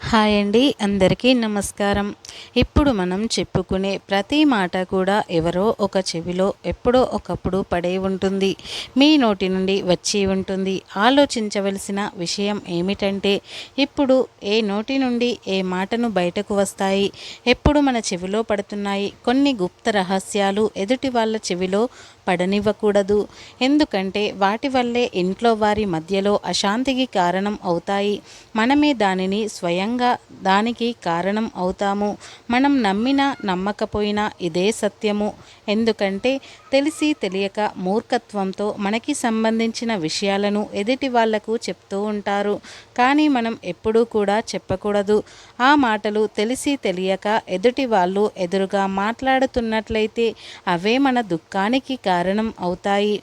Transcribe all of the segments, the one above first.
Hi అండి అందరికీ నమస్కారం. ఇప్పుడు మనం చెప్పుకునే ప్రతి మాట కూడా ఎవరో ఒక చెవిలో ఎప్పుడో ఒకప్పుడు పడే ఉంటుంది. మీ నోటి నుండి వచ్చి ఉంటుంది. ఆలోచించవలసిన విషయం ఏమిటంటే ఇప్పుడు ఏ నోటి నుండి ఏ మాటను బయటకు వస్తాయి? ఎప్పుడు మన చెవిలో పడుతున్నాయి? కొన్ని గుప్త రహస్యాలు ఎదుటి వాళ్ళ చెవిలో పడనివ్వకూడదు. ఎందుకంటే వాటి వల్లే ఇంట్లో వారి మధ్యలో అశాంతికి కారణం అవుతాయి. మనమే దానిని స్వయంగా దానికి కారణం అవుతాము. మనం నమ్మినా నమ్మకపోయినా ఇదే సత్యము. ఎందుకంటే తెలిసి తెలియక మూర్ఖత్వంతో మనకి సంబంధించిన విషయాలను ఎదుటి వాళ్ళకు చెప్తూ ఉంటారు. కానీ మనం ఎప్పుడూ కూడా చెప్పకూడదు. ఆ మాటలు తెలిసి తెలియక ఎదుటి వాళ్ళు ఎదురుగా మాట్లాడుతున్నట్లయితే అవే మన దుఃఖానికి కారణం కారణం అవుతాయి.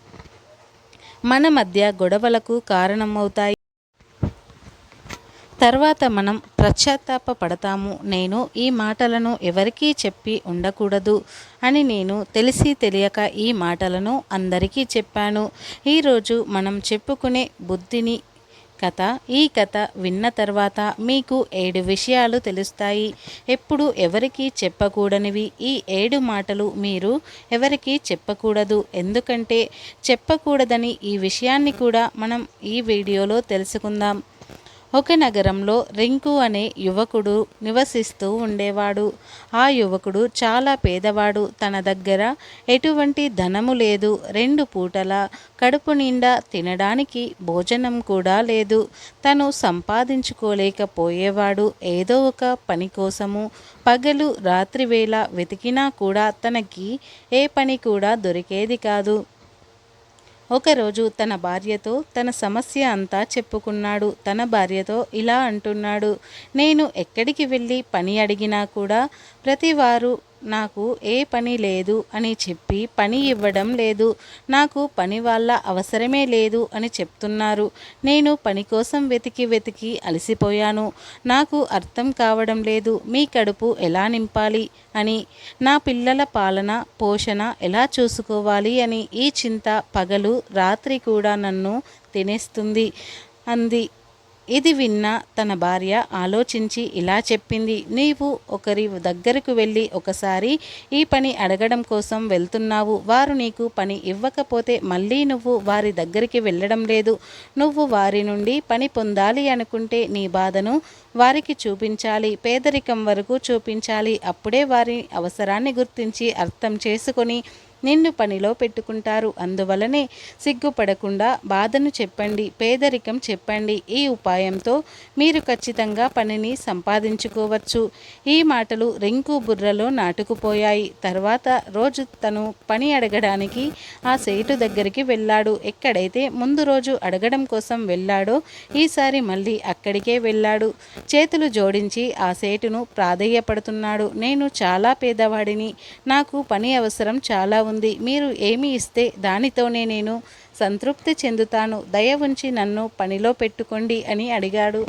మన మధ్య గొడవలకు కారణమవుతాయి తర్వాత మనం పశ్చాత్తాప పడతాము. నేను ఈ మాటలను ఎవరికీ చెప్పి ఉండకూడదు అని నేను తెలిసి తెలియక ఈ మాటలను అందరికీ చెప్పాను. ఈరోజు మనం చెప్పుకునే బుద్ధిని కథ ఈ కథ విన్న తర్వాత మీకు ఏడు విషయాలు తెలుస్తాయి. ఎప్పుడు ఎవరికి చెప్పకూడనివి. ఈ ఏడు మాటలు మీరు ఎవరికి చెప్పకూడదు. ఎందుకంటే చెప్పకూడదని ఈ విషయాన్ని కూడా మనం ఈ వీడియోలో తెలుసుకుందాం. ఒక నగరంలో రింకు అనే యువకుడు నివసిస్తూ ఉండేవాడు. ఆ యువకుడు చాలా పేదవాడు. తన దగ్గర ఎటువంటి ధనము లేదు. రెండు పూటల కడుపు నిండా తినడానికి భోజనం కూడా లేదు. తను సంపాదించుకోలేకపోయేవాడు. ఏదో ఒక పని కోసము పగలు రాత్రివేళ వెతికినా కూడా తనకి ఏ పని కూడా దొరికేది కాదు. ఒకరోజు తన భార్యతో తన సమస్య అంతా చెప్పుకున్నాడు. తన భార్యతో ఇలా అంటున్నాడు. నేను ఎక్కడికి వెళ్ళి పని అడిగినా కూడా ప్రతివారు నాకు ఏ పని లేదు అని చెప్పి పని ఇవ్వడం లేదు. నాకు పని వాళ్ళ అవసరమే లేదు అని చెప్తున్నారు. నేను పని కోసం వెతికి వెతికి అలసిపోయాను. నాకు అర్థం కావడం లేదు. మీ కడుపు ఎలా నింపాలి అని నా పిల్లల పాలన పోషణ ఎలా చూసుకోవాలి అని ఈ చింత పగలు రాత్రి కూడా నన్ను తినేస్తుంది. అంది. ఇది విన్న తన భార్య ఆలోచించి ఇలా చెప్పింది. నీవు ఒకరి దగ్గరకు వెళ్ళి ఒకసారి ఈ పని అడగడం కోసం వెళ్తున్నావు. వారు నీకు పని ఇవ్వకపోతే మళ్ళీ నువ్వు వారి దగ్గరికి వెళ్ళడం లేదు. నువ్వు వారి నుండి పని పొందాలి అనుకుంటే నీ బాధను వారికి చూపించాలి. పేదరికం వరకు చూపించాలి. అప్పుడే వారి అవసరాన్ని గుర్తించి అర్థం చేసుకొని నిన్ను పనిలో పెట్టుకుంటారు. అందువలనే సిగ్గుపడకుండా బాధను చెప్పండి పేదరికం చెప్పండి. ఈ ఉపాయంతో మీరు ఖచ్చితంగా పనిని సంపాదించుకోవచ్చు. ఈ మాటలు రింకు బుర్రలో నాటుకుపోయాయి. తర్వాత రోజు తను పని అడగడానికి ఆ సేటు దగ్గరికి వెళ్ళాడు. ఎక్కడైతే ముందు రోజు అడగడం కోసం వెళ్ళాడో ఈసారి మళ్ళీ అక్కడికే వెళ్ళాడు. చేతులు జోడించి ఆ సేటును ప్రాధేయపడుతున్నాడు. నేను చాలా పేదవాడిని. నాకు పని అవసరం చాలా ఉంది. ఉంది. మీరు ఏమి ఇస్తే దానితోనే నేను సంతృప్తి చెందుతాను. దయ ఉంచి నన్ను పనిలో పెట్టుకోండి అని అడిగాడు.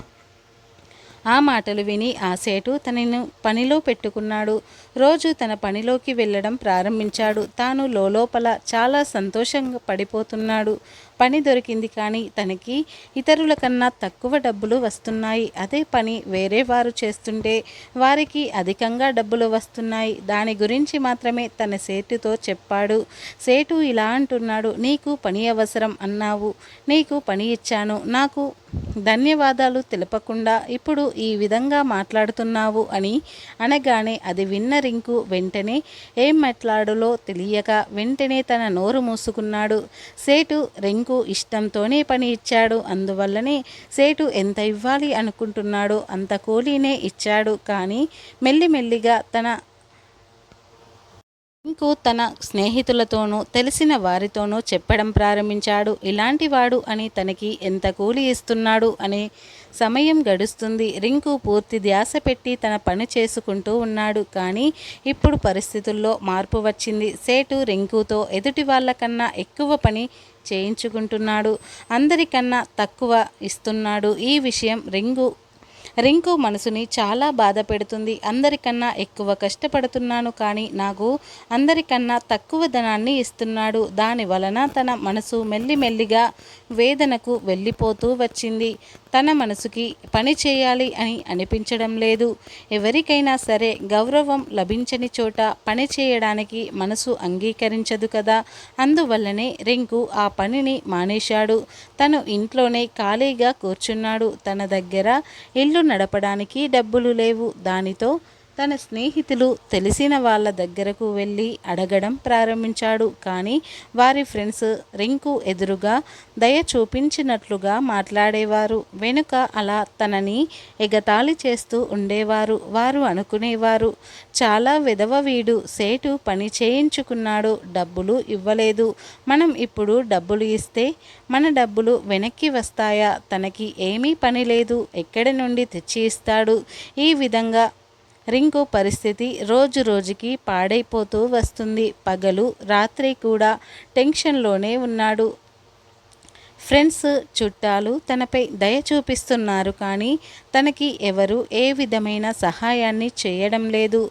ఆ మాటలు విని ఆ సేటు తనను పనిలో పెట్టుకున్నాడు. రోజు తన పనిలోకి వెళ్ళడం ప్రారంభించాడు. తాను లోపల చాలా సంతోషంగా పడిపోతున్నాడు. పని దొరికింది కానీ తనకి ఇతరుల కన్నా తక్కువ డబ్బులు వస్తున్నాయి. అదే పని వేరే వారు చేస్తుంటే వారికి అధికంగా డబ్బులు వస్తున్నాయి. దాని గురించి మాత్రమే తన సేటుతో చెప్పాడు. సేటు ఇలా అంటున్నాడు నీకు పని అవసరం అన్నావు. నీకు పని ఇచ్చాను. నాకు ధన్యవాదాలు తెలపకుండా ఇప్పుడు ఈ విధంగా మాట్లాడుతున్నావు అని అనగానే అది విన్న రింకు వెంటనే ఏం మాట్లాడులో తెలియక వెంటనే తన నోరు మూసుకున్నాడు. సేటు రింకు ఇష్టంతోనే పని ఇచ్చాడు. అందువల్లనే సేటు ఎంత ఇవ్వాలి అనుకుంటున్నాడో అంత కూలీనే ఇచ్చాడు. కానీ మెల్లిమెల్లిగా తన ఇంకో తన స్నేహితులతోనూ తెలిసిన వారితోనూ చెప్పడం ప్రారంభించాడు. ఇలాంటి వాడు అని తనకి ఎంత కూలి ఇస్తున్నాడు? అనే సమయం గడుస్తుంది. రింకు పూర్తి ధ్యాస పెట్టి తన పని చేసుకుంటూ ఉన్నాడు. కానీ ఇప్పుడు పరిస్థితుల్లో మార్పు వచ్చింది. సేటు రింకుతో ఎదుటి వాళ్ళకన్నా ఎక్కువ పని చేయించుకుంటున్నాడు. అందరికన్నా తక్కువ ఇస్తున్నాడు. ఈ విషయం రింగు రింకు మనసుని చాలా బాధ పెడుతుంది. అందరికన్నా ఎక్కువ కష్టపడుతున్నాను కానీ నాకు అందరికన్నా తక్కువ ధనాన్ని ఇస్తున్నాడు. దాని వలన తన మనసు మెల్లిమెల్లిగా వేదనకు వెళ్ళిపోతూ వచ్చింది. తన మనసుకి పని చేయాలి అని అనిపించడం లేదు. ఎవరికైనా సరే గౌరవం లభించని చోట పని చేయడానికి మనసు అంగీకరించదు కదా. అందువల్లనే రింకు ఆ పనిని మానేశాడు. తను ఇంట్లోనే ఖాళీగా కూర్చున్నాడు. తన దగ్గర ఇల్లు నడపడానికి డబ్బులు లేవు. దానితో తన స్నేహితులు తెలిసిన వాళ్ళ దగ్గరకు వెళ్ళి అడగడం ప్రారంభించాడు. కానీ వారి ఫ్రెండ్స్ రింకు ఎదురుగా దయ చూపించినట్లుగా మాట్లాడేవారు. వెనుక అలా తనని ఎగతాళి చేస్తూ ఉండేవారు. వారు అనుకునేవారు చాలా విధవ వీడు. సేటు పని చేయించుకున్నాడు. డబ్బులు ఇవ్వలేదు. మనం ఇప్పుడు డబ్బులు ఇస్తే మన డబ్బులు వెనక్కి వస్తాయా? తనకి ఏమీ పని లేదు. ఎక్కడి నుండి తెచ్చి ఇస్తాడు? ఈ విధంగా రింకు పరిస్థితి రోజు రోజుకి పాడైపోతూ వస్తుంది. పగలు రాత్రి కూడా టెన్షన్లోనే ఉన్నాడు. ఫ్రెండ్స్ చుట్టాలు తనపై దయ చూపిస్తున్నారు కానీ తనకి ఎవరు ఏ విధమైన సహాయాన్ని చేయడం లేదు.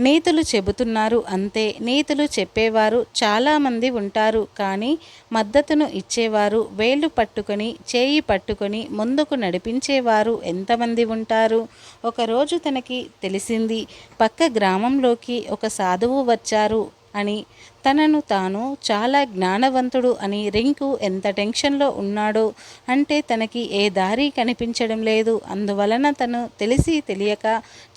నేతలు చెబుతున్నారు అంతే. నీతులు చెప్పేవారు చాలామంది ఉంటారు. కానీ మద్దతును ఇచ్చేవారు వేళ్ళు పట్టుకొని చేయి పట్టుకొని ముందుకు నడిపించేవారు ఎంతమంది ఉంటారు? ఒకరోజు తనకి తెలిసింది పక్క గ్రామంలోకి ఒక సాధువు వచ్చారు. అని తనను తాను చాలా జ్ఞానవంతుడు అని రింకు ఎంత టెన్షన్లో ఉన్నాడో అంటే తనకి ఏ దారి కనిపించడం లేదు. అందువలన తను తెలిసి తెలియక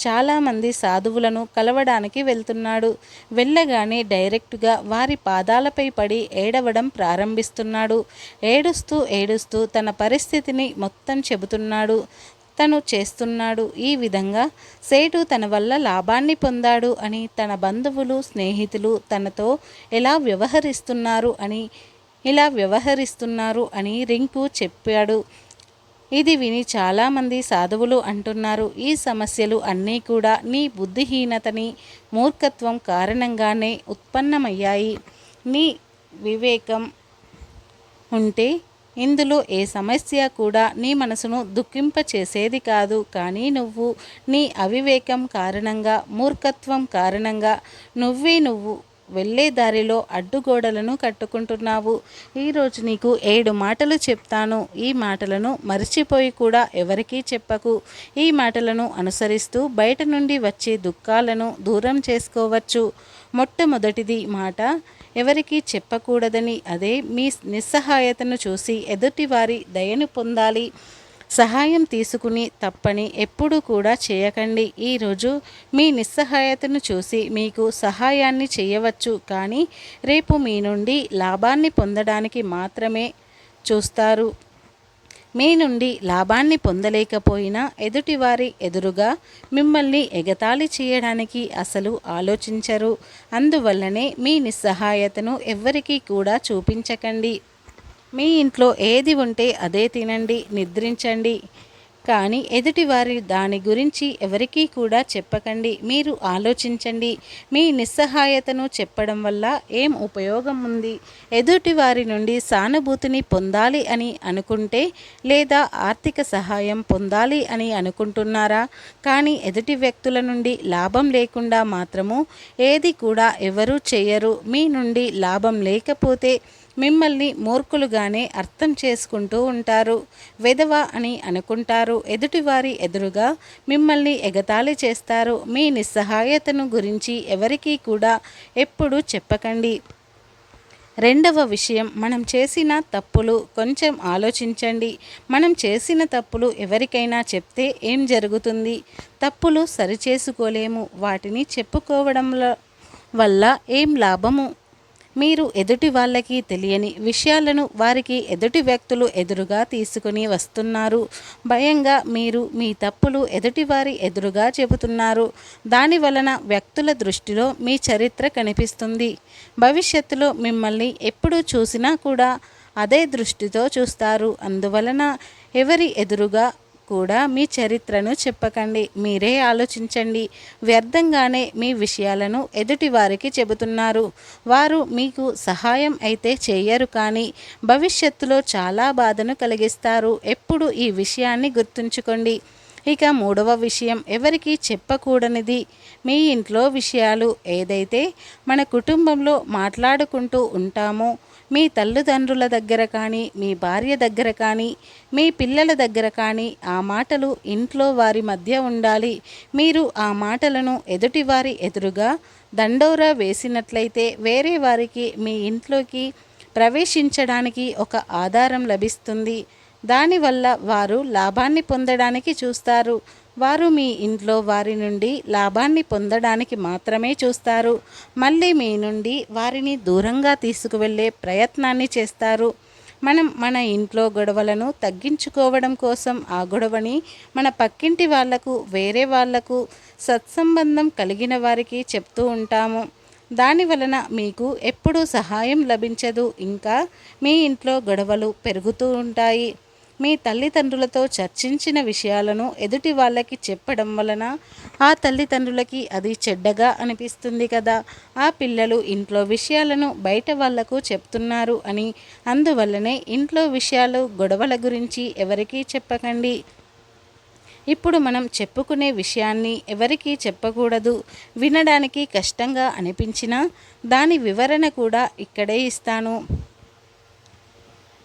చాలామంది సాధువులను కలవడానికి వెళ్తున్నాడు. వెళ్ళగానే డైరెక్ట్గా వారి పాదాలపై పడి ఏడవడం ప్రారంభిస్తున్నాడు. ఏడుస్తూ ఏడుస్తూ తన పరిస్థితిని మొత్తం చెబుతున్నాడు. తను చేస్తున్నాడు. ఈ విధంగా సేటు తన వల్ల లాభాన్ని పొందాడు అని తన బంధువులు స్నేహితులు తనతో ఎలా వ్యవహరిస్తున్నారు అని ఇలా వ్యవహరిస్తున్నారు అని రింకు చెప్పాడు. ఇది విని చాలామంది సాధువులు అంటున్నారు. ఈ సమస్యలు అన్నీ కూడా నీ బుద్ధిహీనతని మూర్ఖత్వం కారణంగానే ఉత్పన్నమయ్యాయి. నీ వివేకం ఉంటే ఇందులో ఏ సమస్య కూడా నీ మనసును దుఃఖింపచేసేది కాదు. కానీ నువ్వు నీ అవివేకం కారణంగా మూర్ఖత్వం కారణంగా నువ్వే నువ్వు వెళ్ళే దారిలో అడ్డుగోడలను కట్టుకుంటున్నావు. ఈరోజు నీకు ఏడు మాటలు చెప్తాను. ఈ మాటలను మర్చిపోయి కూడా ఎవరికీ చెప్పకు. ఈ మాటలను అనుసరిస్తూ బయట నుండి వచ్చే దుఃఖాలను దూరం చేసుకోవచ్చు. మొట్టమొదటిది మాట ఎవరికీ చెప్పకూడదని అదే మీ నిస్సహాయతను చూసి ఎదుటివారి దయను పొందాలి. సహాయం తీసుకుని తప్పని ఎప్పుడూ కూడా చేయకండి. ఈరోజు మీ నిస్సహాయతను చూసి మీకు సహాయాన్ని చేయవచ్చు. కానీ రేపు మీ నుండి లాభాన్ని పొందడానికి మాత్రమే చూస్తారు. మీ నుండి లాభాన్ని పొందలేకపోయినా ఎదుటివారి ఎదురుగా మిమ్మల్ని ఎగతాళి చేయడానికి అసలు ఆలోచించరు. అందువల్లనే మీ నిస్సహాయతను ఎవ్వరికీ కూడా చూపించకండి. మీ ఇంట్లో ఏది ఉంటే అదే తినండి నిద్రించండి. కానీ ఎదుటివారి దాని గురించి ఎవరికీ కూడా చెప్పకండి. మీరు ఆలోచించండి. మీ నిస్సహాయతను చెప్పడం వల్ల ఏం ఉపయోగం ఉంది? ఎదుటివారి నుండి సానుభూతిని పొందాలి అని అనుకుంటే లేదా ఆర్థిక సహాయం పొందాలి అని అనుకుంటున్నారా? కానీ ఎదుటి వ్యక్తుల నుండి లాభం లేకుండా మాత్రము ఏది కూడా ఎవరూ చేయరు. మీ నుండి లాభం లేకపోతే మిమ్మల్ని మూర్ఖులుగానే అర్థం చేసుకుంటూ ఉంటారు. వెధవ అని అనుకుంటారు. ఎదుటివారి ఎదురుగా మిమ్మల్ని ఎగతాళి చేస్తారు. మీ నిస్సహాయతను గురించి ఎవరికీ కూడా ఎప్పుడూ చెప్పకండి. రెండవ విషయం మనం చేసిన తప్పులు కొంచెం ఆలోచించండి. మనం చేసిన తప్పులు ఎవరికైనా చెప్తే ఏం జరుగుతుంది? తప్పులు సరిచేసుకోలేము. వాటిని చెప్పుకోవడంలో వల్ల ఏం లాభము? మీరు ఎదుటి వాళ్ళకి తెలియని విషయాలను వారికి ఎదుటి వ్యక్తులు ఎదురుగా తీసుకుని వస్తున్నారు. భయంగా మీరు మీ తప్పులు ఎదుటివారి ఎదురుగా చెబుతున్నారు. దాని వలన వ్యక్తుల దృష్టిలో మీ చరిత్ర కనిపిస్తుంది. భవిష్యత్తులో మిమ్మల్ని ఎప్పుడు చూసినా కూడా అదే దృష్టితో చూస్తారు. అందువలన ఎవరి ఎదురుగా కూడా మీ చరిత్రను చెప్పకండి. మీరే ఆలోచించండి. వ్యర్థంగానే మీ విషయాలను ఎదుటి వారికి చెబుతున్నారు. వారు మీకు సహాయం అయితే చేయరు కానీ భవిష్యత్తులో చాలా బాధను కలిగిస్తారు. ఎప్పుడు ఈ విషయాన్ని గుర్తుంచుకోండి. ఇక మూడవ విషయం ఎవరికి చెప్పకూడనిది. మీ ఇంట్లో విషయాలు ఏదైతే మన కుటుంబంలో మాట్లాడుకుంటూ ఉంటామో మీ తల్లిదండ్రుల దగ్గర కానీ మీ భార్య దగ్గర కానీ మీ పిల్లల దగ్గర కానీ ఆ మాటలు ఇంట్లో వారి మధ్య ఉండాలి. మీరు ఆ మాటలను ఎదుటివారి ఎదురుగా దండోరా వేసినట్లయితే వేరే వారికి మీ ఇంట్లోకి ప్రవేశించడానికి ఒక ఆధారం లభిస్తుంది. దానివల్ల వారు లాభాన్ని పొందడానికి చూస్తారు. వారు మీ ఇంట్లో వారి నుండి లాభాన్ని పొందడానికి మాత్రమే చూస్తారు. మళ్ళీ మీ నుండి వారిని దూరంగా తీసుకువెళ్ళే ప్రయత్నాన్ని చేస్తారు. మనం మన ఇంట్లో గొడవలను తగ్గించుకోవడం కోసం ఆ గొడవని మన పక్కింటి వాళ్ళకు వేరే వాళ్ళకు సత్సంబంధం కలిగిన వారికి చెప్తూ ఉంటాము. దాని వలన మీకు ఎప్పుడూ సహాయం లభించదు. ఇంకా మీ ఇంట్లో గొడవలు పెరుగుతూ ఉంటాయి. మీ తల్లిదండ్రులతో చర్చించిన విషయాలను ఎదుటి వాళ్ళకి చెప్పడం వలన ఆ తల్లిదండ్రులకి అది చెడ్డగా అనిపిస్తుంది కదా. ఆ పిల్లలు ఇంట్లో విషయాలను బయట వాళ్ళకు చెప్తున్నారు అని. అందువల్లనే ఇంట్లో విషయాలు గొడవల గురించి ఎవరికీ చెప్పకండి. ఇప్పుడు మనం చెప్పుకునే విషయాన్ని ఎవరికీ చెప్పకూడదు. వినడానికి కష్టంగా అనిపించినా దాని వివరణ కూడా ఇక్కడే ఇస్తాను.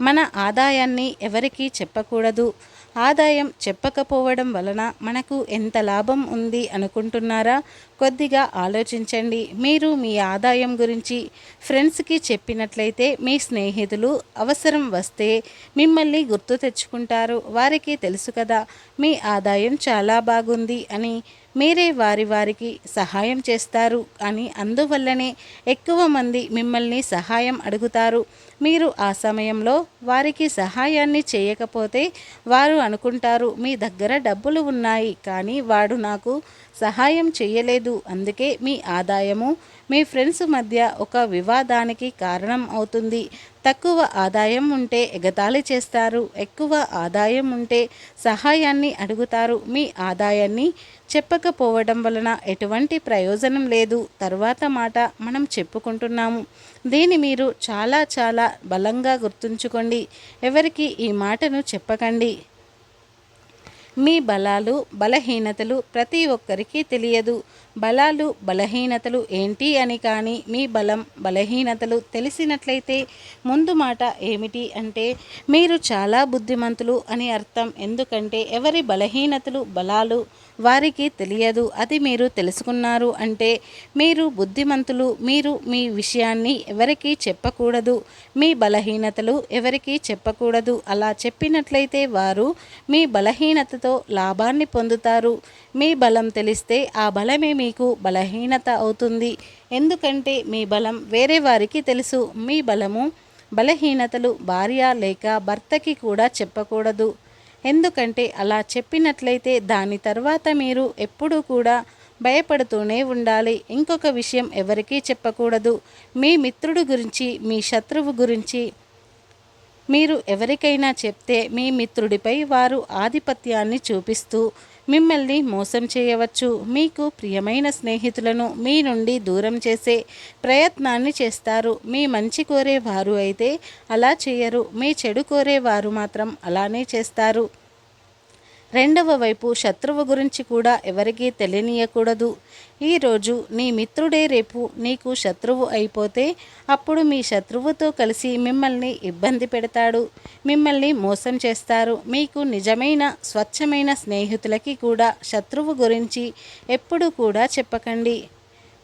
మన ఆదాయాన్ని ఎవరికీ చెప్పకూడదు. ఆదాయం చెప్పకపోవడం వలన మనకు ఎంత లాభం ఉంది అనుకుంటున్నారా? కొద్దిగా ఆలోచించండి. మీరు మీ ఆదాయం గురించి ఫ్రెండ్స్కి చెప్పినట్లయితే మీ స్నేహితులు అవసరం వస్తే మిమ్మల్ని గుర్తు తెచ్చుకుంటారు. వారికి తెలుసు కదా మీ ఆదాయం చాలా బాగుంది అని మీరే వారి వారికి సహాయం చేస్తారు అని అందువల్లనే ఎక్కువ మంది మిమ్మల్ని సహాయం అడుగుతారు. మీరు ఆ సమయంలో వారికి సహాయాన్ని చేయకపోతే వారు అనుకుంటారు మీ దగ్గర డబ్బులు ఉన్నాయి కానీ వాడు నాకు సహాయం చేయలేదు అందుకే మీ ఆదాయము మీ ఫ్రెండ్స్ మధ్య ఒక వివాదానికి కారణం అవుతుంది. తక్కువ ఆదాయం ఉంటే ఎగతాళి చేస్తారు. ఎక్కువ ఆదాయం ఉంటే సహాయాన్ని అడుగుతారు. మీ ఆదాయాన్ని చెప్పకపోవడం వలన ఎటువంటి ప్రయోజనం లేదు. తర్వాత మాట మనం చెప్పుకుంటున్నాము. దీన్ని మీరు చాలా చాలా బలంగా గుర్తుంచుకోండి. ఎవరికి ఈ మాటను చెప్పకండి. మీ బలాలు బలహీనతలు ప్రతి ఒక్కరికి తెలియదు. బలాలు బలహీనతలు ఏంటి అని కానీ మీ బలం బలహీనతలు తెలిసినట్లయితే ముందు మాట ఏమిటి అంటే మీరు చాలా బుద్ధిమంతులు అని అర్థం. ఎందుకంటే ఎవరి బలహీనతలు బలాలు వారికి తెలియదు. అది మీరు తెలుసుకున్నారు అంటే మీరు బుద్ధిమంతులు మీరు మీ విషయాన్ని ఎవరికీ చెప్పకూడదు. మీ బలహీనతలు ఎవరికీ చెప్పకూడదు. అలా చెప్పినట్లయితే వారు మీ బలహీనతతో లాభాన్ని పొందుతారు. మీ బలం తెలిస్తే ఆ బలమే మీ మీకు బలహీనత అవుతుంది. ఎందుకంటే మీ బలం వేరే వారికి తెలుసు. మీ బలము బలహీనతలు భార్య లేక భర్తకి కూడా చెప్పకూడదు. ఎందుకంటే అలా చెప్పినట్లయితే దాని తర్వాత మీరు ఎప్పుడూ కూడా భయపడుతూనే ఉండాలి. ఇంకొక విషయం ఎవరికీ చెప్పకూడదు. మీ మిత్రుడు గురించి మీ శత్రువు గురించి మీరు ఎవరికైనా చెప్తే మీ మిత్రుడిపై వారు ఆధిపత్యాన్ని చూపిస్తూ మిమ్మల్ని మోసం చేయవచ్చు. మీకు ప్రియమైన స్నేహితులను మీ నుండి దూరం చేసే ప్రయత్నాన్ని చేస్తారు. మీ మంచి కోరేవారు అయితే అలా చేయరు. మీ చెడు కోరేవారు మాత్రం అలానే చేస్తారు. రెండవ వైపు శత్రువు గురించి కూడా ఎవరికీ తెలియనీయకూడదు. ఈరోజు నీ మిత్రుడే రేపు నీకు శత్రువు అయిపోతే అప్పుడు మీ శత్రువుతో కలిసి మిమ్మల్ని ఇబ్బంది పెడతాడు. మిమ్మల్ని మోసం చేస్తారు. మీకు నిజమైన స్వచ్ఛమైన స్నేహితులకి కూడా శత్రువు గురించి ఎప్పుడూ కూడా చెప్పకండి.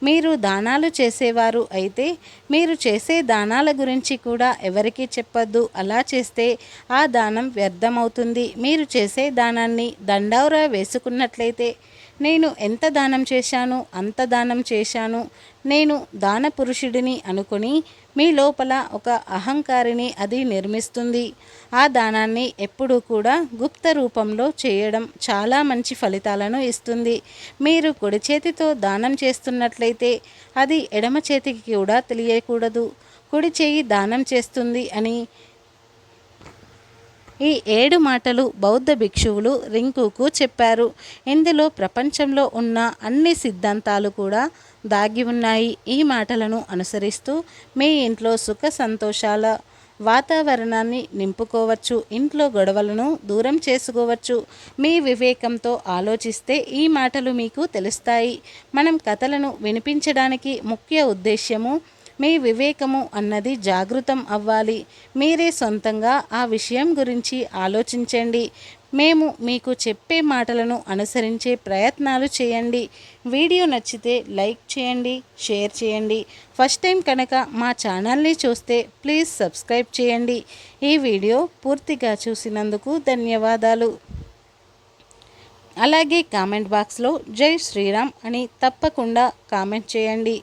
మీరు దానాలు చేసేవారు అయితే మీరు చేసే దానాల గురించి కూడా ఎవరికీ చెప్పొద్దు. అలా చేస్తే ఆ దానం వ్యర్థమవుతుంది. మీరు చేసే దానాన్ని దండౌరా వేసుకున్నట్లయితే నేను ఎంత దానం చేశాను అంత దానం చేశాను. నేను దాన పురుషుడిని అనుకుని మీ లోపల ఒక అహంకారిని అది నిర్మిస్తుంది. ఆ దానాన్ని ఎప్పుడూ కూడా గుప్త రూపంలో చేయడం చాలా మంచి ఫలితాలను ఇస్తుంది. మీరు కుడి చేతితో దానం చేస్తున్నట్లయితే అది ఎడమ చేతికి కూడా తెలియకూడదు. కుడి చేయి దానం చేస్తుంది అని ఈ ఏడు మాటలు బౌద్ధ భిక్షువులు రింకుకు చెప్పారు. ఇందులో ప్రపంచంలో ఉన్న అన్ని సిద్ధాంతాలు కూడా దాగి ఉన్నాయి. ఈ మాటలను అనుసరిస్తూ మీ ఇంట్లో సుఖ సంతోషాల వాతావరణాన్ని నింపుకోవచ్చు. ఇంట్లో గొడవలను దూరం చేసుకోవచ్చు. మీ వివేకంతో ఆలోచిస్తే ఈ మాటలు మీకు తెలుస్తాయి. మనం కథలను వినిపించడానికి ముఖ్య ఉద్దేశ్యము మీ వివేకము అన్నది జాగృతం అవ్వాలి. మీరే సొంతంగా ఆ విషయం గురించి ఆలోచించండి. మేము మీకు చెప్పే మాటలను అనుసరించే ప్రయత్నాలు చేయండి. వీడియో నచ్చితే లైక్ చేయండి షేర్ చేయండి. ఫస్ట్ టైం కనుక మా ఛానల్ని చూస్తే ప్లీజ్ సబ్స్క్రైబ్ చేయండి. ఈ వీడియో పూర్తిగా చూసినందుకు ధన్యవాదాలు. అలాగే కామెంట్ బాక్స్లో జై శ్రీరామ్ అని తప్పకుండా కామెంట్ చేయండి.